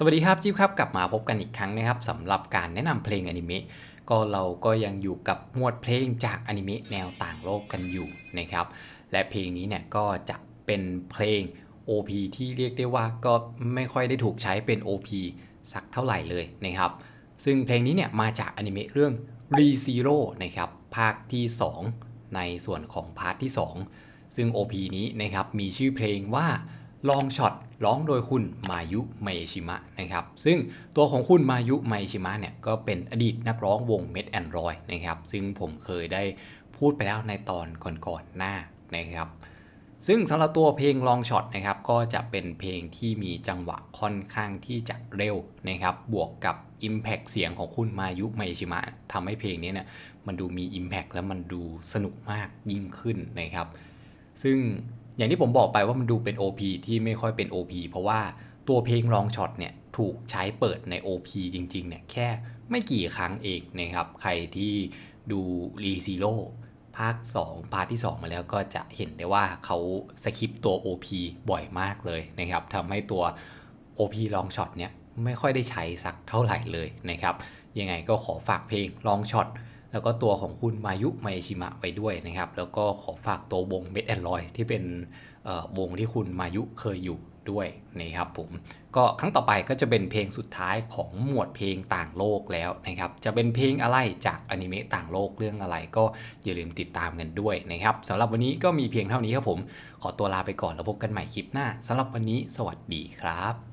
สวัสดีครับจิ๊บครับกลับมาพบกันอีกครั้งนะครับสำหรับการแนะนำเพลงอนิเมะก็เราก็ยังอยู่กับหมวดเพลงจากอนิเมะแนวต่างโลกกันอยู่นะครับและเพลงนี้เนี่ยก็จะเป็นเพลง OP ที่เรียกได้ว่าก็ไม่ค่อยได้ถูกใช้เป็น OP สักเท่าไหร่เลยนะครับซึ่งเพลงนี้เนี่ยมาจากอนิเมะเรื่อง Re Zero นะครับภาคที่ 2 ในส่วนของพาร์ทที่ 2 ซึ่ง OP นี้นะครับมีชื่อเพลงว่า ลองช็อตร้องโดยคุณมายุไมชิมะนะครับซึ่งตัวของคุณมายุไมชิมะเนี่ยก็เป็นอดีตนักร้องวงเม d แอนรอยนะครับซึ่งผมเคยได้พูดไปแล้วในตอนก่อนๆหน้านะครับซึ่งสำหรับตัวเพลงลองช็อตนะครับก็จะเป็นเพลงที่มีจังหวะค่อนข้างที่จะเร็วนะครับบวกกับ Impact เสียงของคุณมายุไมชิมะทำให้เพลงนี้เนี่ยมันดูมี Impact และมันดูสนุกมากยิ่งขึ้นนะครับซึ่ง อย่างที่ผมบอกไปว่ามันดูเป็น OP ที่ไม่ค่อยเป็น OP เพราะว่าตัวเพลงลองช็อตเนี่ยถูกใช้เปิดใน OP จริงๆเนี่ยแค่ไม่กี่ครั้งเองนะครับ ใครที่ดูรีซีโร่ภาค2พาร์ทที่ 2 มาแล้วก็จะเห็นได้ว่าเขาสคิปตัว OP บ่อยมากเลยนะครับทำให้ตัว OP ลองช็อตเนี่ยไม่ค่อยได้ใช้สักเท่าไหร่เลยนะครับ ยังไงก็ขอฝากเพลงลองช็อต แล้วก็ตัวของคุณมายุไมชิมะไว้ด้วยนะครับ แล้วก็ขอฝากตัววงเบ d แอนลอยที่เป็นวงที่คุณมายุเคยอยู่ด้วยนะครับผมก็ครั้งต่อไปก็จะเป็นเพลงสุดท้ายของหมวดเพลงต่างโลกแล้วนะครับ จะเป็นเพลงอะไรจากอนิเมะต่างโลกเรื่องอะไรก็อย่าลืมติดตามกันด้วยนะครับสำหรับวันนี้ก็มีเพียงเท่านี้ครับผม ขอตัวลาไปก่อนแล้วพบกันใหม่คลิปหน้าสำหรับวันนี้สวัสดีครับ